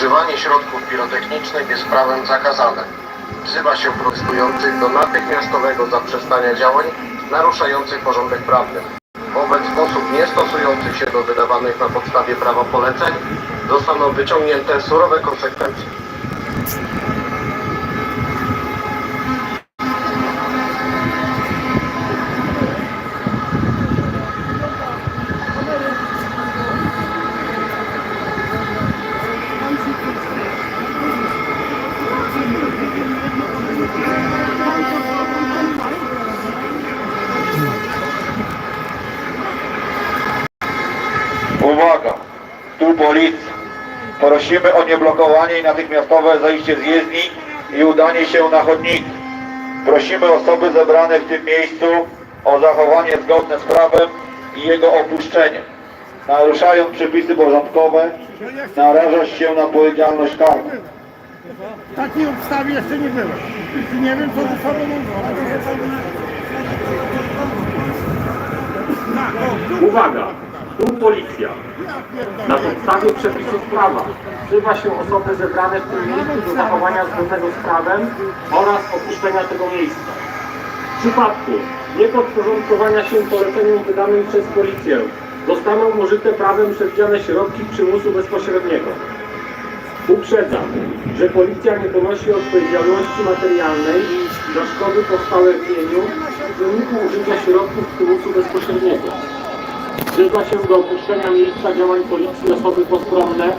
Używanie środków pirotechnicznych jest prawem zakazane. Wzywa się protestujących do natychmiastowego zaprzestania działań naruszających porządek prawny. Wobec osób nie stosujących się do wydawanych na podstawie prawa poleceń zostaną wyciągnięte surowe konsekwencje. Uwaga! Tu policja. Prosimy o nieblokowanie i natychmiastowe zejście z jezdni i udanie się na chodniki. Prosimy osoby zebrane w tym miejscu o zachowanie zgodne z prawem i jego opuszczenie. Naruszając przepisy porządkowe, narażasz się na odpowiedzialność karną. Takiej obstawy jeszcze nie było. Nie wiem, co ze sobą mam Uwaga! Tu policja. Na podstawie przepisów prawa wzywa się osoby zebrane w tym miejscu do zachowania zgodnego z prawem oraz opuszczenia tego miejsca. W przypadku niepodporządkowania się poleceniom wydanym przez policję zostaną użyte prawem przewidziane środki przymusu bezpośredniego. Uprzedzam, że policja nie ponosi odpowiedzialności materialnej za szkody powstałe w imieniu w wyniku użycia środków przymusu bezpośredniego. Wzywa się do opuszczenia miejsca działań policji osoby postronne